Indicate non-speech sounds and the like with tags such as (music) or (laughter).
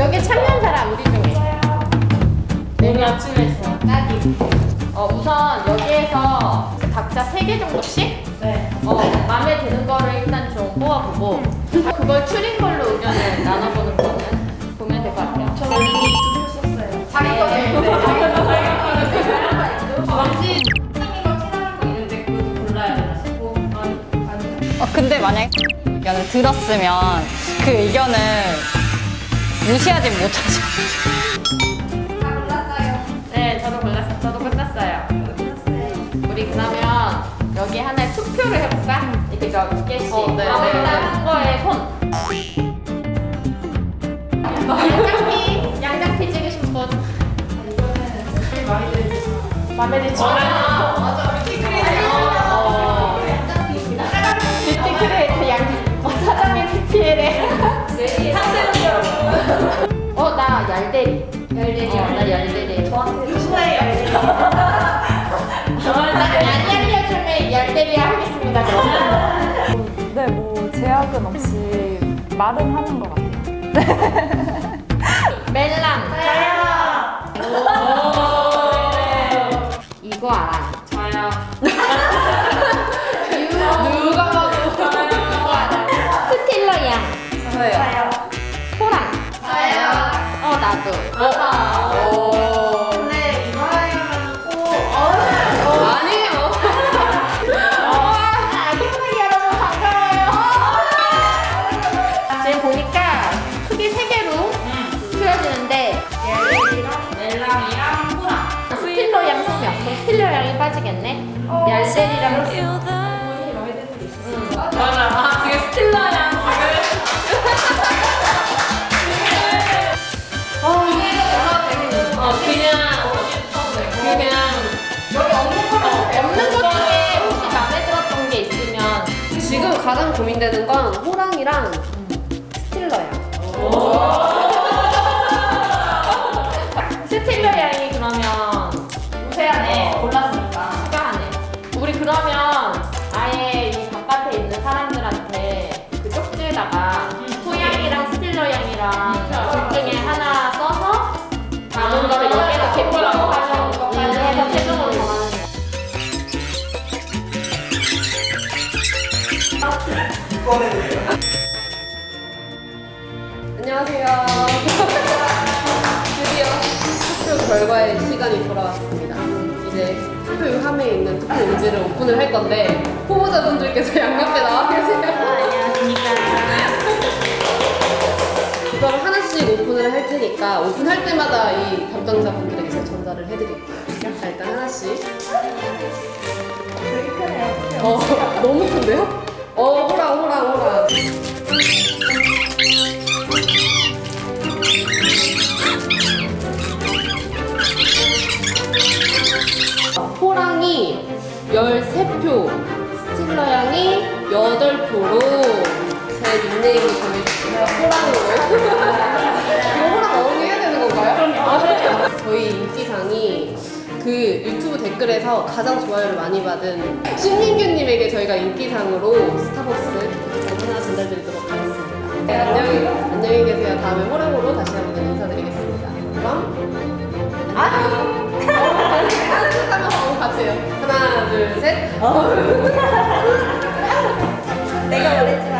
여기 참여한 사람 우리 중에. 오늘 아침에 했어요. 나기. 어 우선 여기에서 각자 세 개 정도씩 네. 어 마음에 드는 거를 일단 좀 뽑아보고 그걸 추린 걸로 의견을 나눠보는 거는 보면 될 것 같아요. 저는 이미 두표 썼어요. 자기 거 티나는 거 있는데 그것도 골라야 돼가지고 아니 아니. 어, 근데 만약 의견을 들었으면 그 의견을 무시하지 못하죠. 다 골랐어요. 네, 저도 골랐어. 저도 끝났어요. 골랐어요. 우리 그러면 여기 하나의 투표를 해볼까? 이렇게 몇 개씩. 어, 네, 아무나 네. 한 거에 손. 양장피, 양장피 찍으신 분. 많이 들지만 마음에 들지? 하겠습니다, 그럼. 네, 뭐 제약은 없이 말은 하는 것 같아요. 멜랑. 저요. 이거 알아. 양 스틸러 양이 빠지겠네. 얄셀이랑 있었어요. 맞아. 아, 지금 스틸러랑 지금. 어, 그냥, 그냥. 여기 없는 거 없는 것 중에 혹시 마음에 들었던 게 있으면 지금 가장 고민되는 건 호랑이랑 안녕하세요. (laughs) 드디어 투표 결과의 시간이 돌아왔습니다. 이제 투표 함에 있는 투표 용지를 오픈을 할 건데 후보자분들께서 양옆에 나와 계세요. 안녕하십니까. 이걸 하나씩 오픈을 할 테니까 오픈할 때마다 이 담당자분들에게 제가 전달을 해드릴게요. 자, 일단 하나씩. 어, 13표, 스틸러 양이 8표로 제 닉네임을 정해주세요. 호랑으로. (laughs) 어흥이 해야 되는 건가요? 저희 인기상이 그 유튜브 댓글에서 가장 좋아요를 많이 받은 신민규님에게 저희가 인기상으로 스타벅스 쿠폰 하나 전달드리도록 하겠습니다. 네, 안녕히, 안녕히 계세요. 다음에 호랑으로 다시 한번 어? (laughs) 내가 원했지만.